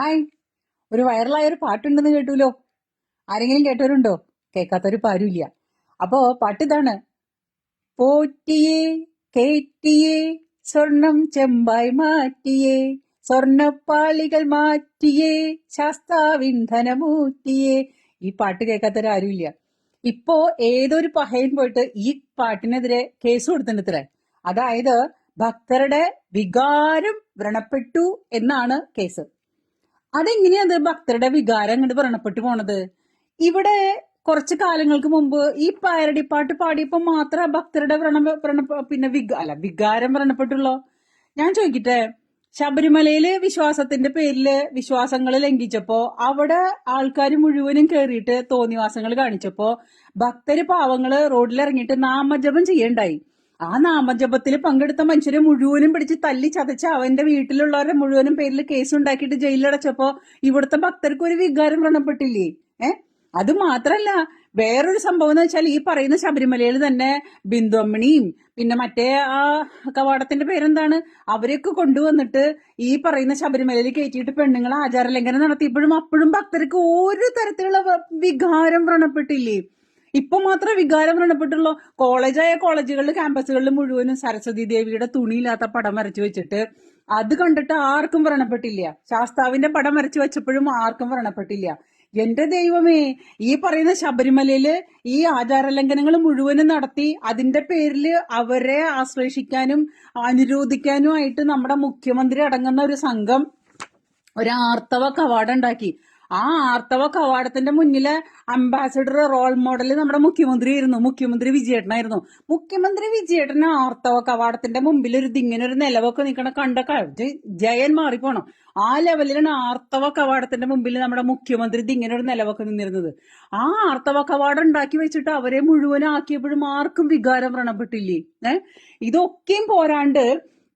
Hi. ഒരു വൈറലായ ഒരു പാട്ടുണ്ടെന്ന് കേട്ടുല്ലോ ആരെങ്കിലും കേട്ടവരുണ്ടോ? കേൾക്കാത്തൊരു പാരുമില്ല അപ്പോ പാട്ട് ഇതാണ് പോറ്റിയേ കേറ്റിയേ സ്വർണം ചെമ്പായി മാറ്റിയേ സ്വർണപ്പാളികൾ മാറ്റിയേ ശാസ്താവിന്ധനമൂറ്റിയേ ഈ പാട്ട് കേൾക്കാത്തൊരാരുമില്ല ഇപ്പോ ഏതൊരു പഹയൻ പോയിട്ട് ഈ പാട്ടിനെതിരെ കേസ് കൊടുത്തിട്ടുണ്ട് അതായത് ഭക്തരുടെ വികാരം വ്രണപ്പെട്ടു എന്നാണ് കേസ്. അതെങ്ങനെയാ അത് ഭക്തരുടെ വികാരം അങ്ങോട്ട് വ്രണപ്പെട്ടു പോണത്? ഇവിടെ കുറച്ച് കാലങ്ങൾക്ക് മുമ്പ് ഈ പാരടി പാടിയപ്പോ മാത്രം ഭക്തരുടെ വ്രണ വ്രണ പിന്നെ വിക അല്ല വികാരം വ്രണപ്പെട്ടുള്ളോ? ഞാൻ ചോദിക്കട്ടെ ശബരിമലയിൽ വിശ്വാസത്തിന്റെ പേരിൽ വിശ്വാസങ്ങൾ ലംഘിച്ചപ്പോ അവിടെ ആൾക്കാർ മുഴുവനും കയറിയിട്ട് തോന്നിവാസങ്ങൾ കാണിച്ചപ്പോ ഭക്തര് പാവങ്ങൾ റോഡിലിറങ്ങിയിട്ട് നാമജപം ചെയ്യണ്ടായി. ആ നാമജപത്തിൽ പങ്കെടുത്ത മനുഷ്യരെ മുഴുവനും പിടിച്ച് തല്ലി ചതച്ച് അവന്റെ വീട്ടിലുള്ളവരെ മുഴുവനും പേരിൽ കേസ് ഉണ്ടാക്കിയിട്ട് ജയിലിലടച്ചപ്പോ ഇവിടുത്തെ ഭക്തർക്ക് ഒരു വികാരം വ്രണപ്പെട്ടില്ലേ? ഏ? അത് മാത്രല്ല വേറൊരു സംഭവം എന്ന് വെച്ചാൽ ഈ പറയുന്ന ശബരിമലയിൽ തന്നെ ബിന്ദുഅമ്മണിയും പിന്നെ മറ്റേ ആ കവാടത്തിന്റെ പേരെന്താണ്? അവരെയൊക്കെ കൊണ്ടുവന്നിട്ട് ഈ പറയുന്ന ശബരിമലയിൽ കയറ്റിയിട്ട് പെണ്ണുങ്ങൾ ആചാരലംഘനം നടത്തിയപ്പോഴും അപ്പോഴും ഭക്തർക്ക് ഒരു തരത്തിലുള്ള വികാരം വ്രണപ്പെട്ടില്ലേ? ഇപ്പൊ മാത്രം വികാരം വ്രണപ്പെട്ടുള്ളൂ. കോളേജായ കോളേജുകളിൽ ക്യാമ്പസുകളിൽ മുഴുവനും സരസ്വതി ദേവിയുടെ തുണിയില്ലാത്ത പടം വരച്ചു വെച്ചിട്ട് അത് കണ്ടിട്ട് ആർക്കും വ്രണപ്പെട്ടില്ല. ശാസ്താവിന്റെ പടം വരച്ചു വെച്ചപ്പോഴും ആർക്കും വ്രണപ്പെട്ടില്ല. എന്റെ ദൈവമേ ഈ പറയുന്ന ശബരിമലയിൽ ഈ ആചാരലംഘനങ്ങൾ മുഴുവനും നടത്തി അതിന്റെ പേരിൽ അവരെ ആശ്ലേഷിക്കാനും അനുരോധിക്കാനും നമ്മുടെ മുഖ്യമന്ത്രി അടങ്ങുന്ന ഒരു സംഘം ഒരു ആർത്തവ കവാടം ഉണ്ടാക്കി. ആ ആർത്തവ കവാടത്തിന്റെ മുന്നിലെ അംബാസഡർ റോൾ മോഡൽ നമ്മുടെ മുഖ്യമന്ത്രി ആയിരുന്നു. മുഖ്യമന്ത്രി വിജയേട്ടനായിരുന്നു. മുഖ്യമന്ത്രി വിജയേട്ടന് ആർത്തവ കവാടത്തിന്റെ മുമ്പിൽ ഒരു ഇങ്ങനെ ഒരു നിലവൊക്കെ നിൽക്കണ കണ്ട ജയൻ മാറിപ്പോണം. ആ ലെവലിലാണ് ആർത്തവ കവാടത്തിന്റെ മുമ്പിൽ നമ്മുടെ മുഖ്യമന്ത്രി ഇങ്ങനെ ഒരു നിലവൊക്കെ നിന്നിരുന്നത്. ആ ആർത്തവ കവാടം ഉണ്ടാക്കി വെച്ചിട്ട് അവരെ മുഴുവനാക്കിയപ്പോഴും ആർക്കും വികാരം വ്രണപ്പെട്ടില്ലേ? ഏഹ് ഇതൊക്കെയും പോരാണ്ട്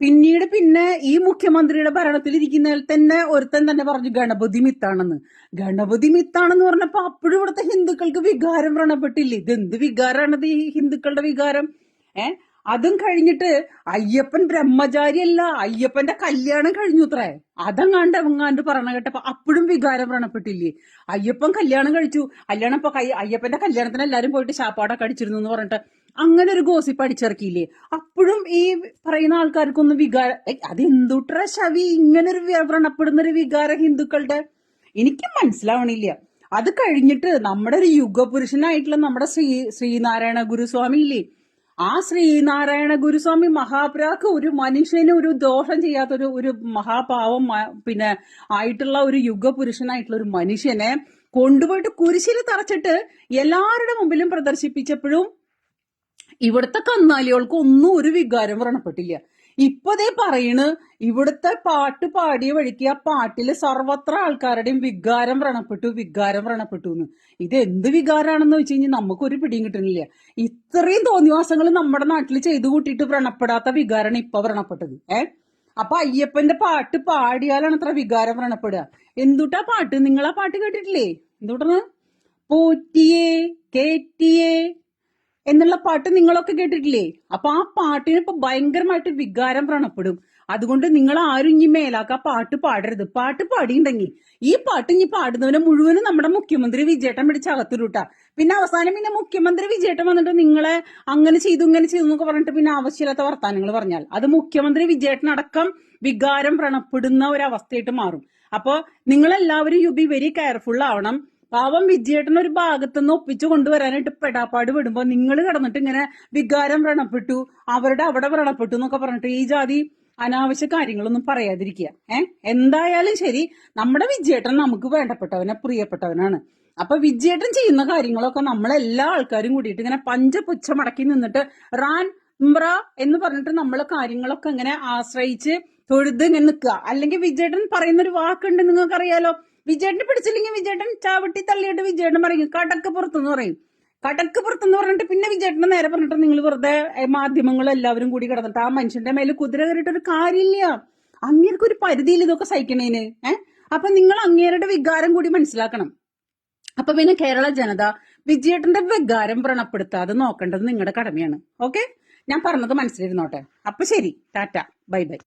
പിന്നീട് പിന്നെ ഈ മുഖ്യമന്ത്രിയുടെ ഭരണത്തിൽ ഇരിക്കുന്നതിൽ തന്നെ ഒരുത്തൻ തന്നെ പറഞ്ഞു ഗണപതി മിത്താണെന്ന്. ഗണപതി മിത്താണെന്ന് പറഞ്ഞപ്പോ അപ്പോഴും ഇവിടുത്തെ ഹിന്ദുക്കൾക്ക് വികാരം വ്രണപ്പെട്ടില്ലേ? ഇതെന്ത് വികാരമാണത് ഈ ഹിന്ദുക്കളുടെ വികാരം? ഏ? അതും കഴിഞ്ഞിട്ട് അയ്യപ്പൻ ബ്രഹ്മചാരി അല്ല അയ്യപ്പന്റെ കല്യാണം കഴിഞ്ഞു അത്രേ അതങ്ങാണ്ട് അങ്ങാണ്ട് പറഞ്ഞ കേട്ടപ്പോ അപ്പോഴും വികാരം വ്രണപ്പെട്ടില്ലേ? അയ്യപ്പൻ കല്യാണം കഴിച്ചു. കല്യാണം ഇപ്പൊ അയ്യപ്പന്റെ കല്യാണത്തിന് എല്ലാരും പോയിട്ട് ശാപ്പാടൊക്കെ അടിച്ചിരുന്നു എന്ന് പറഞ്ഞിട്ട് അങ്ങനെ ഒരു ഗോസിപ്പ് അടിച്ചിറക്കിയില്ലേ? അപ്പോഴും ഈ പറയുന്ന ആൾക്കാർക്കൊന്നും വികാരം അതെന്തുട്ര ശവി? ഇങ്ങനെ ഒരു വ്രണപ്പെടുന്ന ഒരു വികാരം ഹിന്ദുക്കളുടെ? എനിക്ക് മനസ്സിലാവണില്ല. അത് കഴിഞ്ഞിട്ട് നമ്മുടെ ഒരു യുഗപുരുഷനായിട്ടുള്ള നമ്മുടെ ശ്രീ ശ്രീനാരായണ ഗുരുസ്വാമി ഇല്ലേ? ആ ശ്രീനാരായണ ഗുരുസ്വാമി മഹാപ്രാക്ക് ഒരു മനുഷ്യന് ഒരു ദോഷം ചെയ്യാത്തൊരു ഒരു മഹാപാവം പിന്നെ ആയിട്ടുള്ള ഒരു യുഗപുരുഷനായിട്ടുള്ള ഒരു മനുഷ്യനെ കൊണ്ടുപോയിട്ട് കുരിശിൽ തറച്ചിട്ട് എല്ലാവരുടെ മുമ്പിലും പ്രദർശിപ്പിച്ചപ്പോഴും ഇവിടുത്തെ കന്നാലികൾക്ക് ഒന്നും ഒരു വികാരം വ്രണപ്പെട്ടില്ല. ഇപ്പതേ പറയണ് ഇവിടുത്തെ പാട്ട് പാടിയ വഴിക്ക് ആ പാട്ടിൽ സർവത്ര ആൾക്കാരുടെയും വികാരം വ്രണപ്പെട്ടു വികാരം വ്രണപ്പെട്ടു എന്ന് ഇത് എന്ത് വികാരാണെന്ന് വെച്ച് കഴിഞ്ഞാൽ നമുക്കൊരു പിടിയും കിട്ടുന്നില്ല ഇത്രയും തോന്നിവാസങ്ങൾ നമ്മുടെ നാട്ടിൽ ചെയ്തു കൂട്ടിയിട്ട് വ്രണപ്പെടാത്ത വികാരമാണ് ഇപ്പൊ വ്രണപ്പെട്ടത്. ഏ? അപ്പൊ അയ്യപ്പന്റെ പാട്ട് പാടിയാലാണ് അത്ര വികാരം വ്രണപ്പെടുക. എന്തുട്ടാ പാട്ട്? നിങ്ങൾ ആ പാട്ട് കേട്ടിട്ടില്ലേ? എന്തുട്ടാണ്? പോറ്റിയേ കേറ്റിയേ എന്നുള്ള പാട്ട് നിങ്ങളൊക്കെ കേട്ടിട്ടില്ലേ? അപ്പൊ ആ പാട്ടിന് ഇപ്പൊ ഭയങ്കരമായിട്ട് വികാരം പ്രണപ്പെടും അതുകൊണ്ട് നിങ്ങൾ ആരും ഇനി മേലാക്ക പാട്ട് പാടരുത്. പാട്ട് പാടിയിട്ടുണ്ടെങ്കിൽ ഈ പാട്ട് ഇനി പാടുന്നവനെ മുഴുവനും നമ്മുടെ മുഖ്യമന്ത്രി വിജയേട്ടൻ പിടിച്ച് അകത്തിരുട്ടാ പിന്നെ അവസാനം പിന്നെ മുഖ്യമന്ത്രി വിജയേട്ടൻ വന്നിട്ട് നിങ്ങളെ അങ്ങനെ ചെയ്തു ഇങ്ങനെ ചെയ്തു എന്നൊക്കെ പറഞ്ഞിട്ട് പിന്നെ ആവശ്യമില്ലാത്ത വർത്താനങ്ങൾ പറഞ്ഞാൽ അത് മുഖ്യമന്ത്രി വിജയേട്ടൻ അടക്കം വികാരം പ്രണപ്പെടുന്ന ഒരവസ്ഥയായിട്ട് മാറും. അപ്പോൾ നിങ്ങളെല്ലാവരും യു ബി വെരി കെയർഫുൾ ആവണം. പാവം വിജയേട്ടൻ ഒരു ഭാഗത്തുനിന്ന് ഒപ്പിച്ചു കൊണ്ടുവരാനായിട്ട് പെടാപ്പാട് വിടുമ്പോ നിങ്ങൾ കിടന്നിട്ട് ഇങ്ങനെ വികാരം വ്രണപ്പെട്ടു അവരുടെ അവിടെ വ്രണപ്പെട്ടു എന്നൊക്കെ പറഞ്ഞിട്ട് ഈ ജാതി അനാവശ്യ കാര്യങ്ങളൊന്നും പറയാതിരിക്കുക. ഏഹ് എന്തായാലും ശരി നമ്മുടെ വിജയേട്ടൻ നമുക്ക് വേണ്ടപ്പെട്ടവനെ പ്രിയപ്പെട്ടവനാണ്. അപ്പൊ വിജയേട്ടൻ ചെയ്യുന്ന കാര്യങ്ങളൊക്കെ നമ്മളെല്ലാ ആൾക്കാരും കൂടിയിട്ട് ഇങ്ങനെ പഞ്ചപുച്ഛ മടക്കി നിന്നിട്ട് റാൻ മ്ര എന്ന് പറഞ്ഞിട്ട് നമ്മൾ കാര്യങ്ങളൊക്കെ ഇങ്ങനെ ആശ്രയിച്ച് തൊഴുത് ഇങ്ങനെ നിൽക്കുക. അല്ലെങ്കിൽ വിജയേട്ടൻ പറയുന്ന ഒരു വാക്കുണ്ട് നിങ്ങൾക്കറിയാലോ? വിജയേട്ടൻ പിടിച്ചില്ലെങ്കിൽ വിജയേട്ടൻ ചാവട്ടി തള്ളിയിട്ട് വിജയേട്ടൻ പറയും കടക്ക് പുറത്തെന്ന് പറയും. കടക്ക് പുറത്തെന്ന് പറഞ്ഞിട്ട് പിന്നെ വിജയേട്ടനെ നേരെ പറഞ്ഞിട്ട് നിങ്ങൾ വെറുതെ മാധ്യമങ്ങൾ എല്ലാവരും കൂടി കിടന്നിട്ട് ആ മനുഷ്യന്റെ മേലെ കുതിര കയറിയിട്ട് ഒരു കാര്യമില്ല. അങ്ങേർക്ക് ഒരു പരിധിയിൽ ഇതൊക്കെ സഹിക്കണേന് ഏഹ് അപ്പൊ നിങ്ങൾ അങ്ങേരുടെ വികാരം കൂടി മനസ്സിലാക്കണം. അപ്പൊ പിന്നെ കേരള ജനത വിജയേട്ടന്റെ വികാരം വ്രണപ്പെടുത്താതെ നോക്കേണ്ടത് നിങ്ങളുടെ കടമയാണ്. ഓക്കെ? ഞാൻ പറഞ്ഞത് മനസ്സിലിരുന്നോട്ടെ. അപ്പൊ ശരി. ടാറ്റ. Bye bye.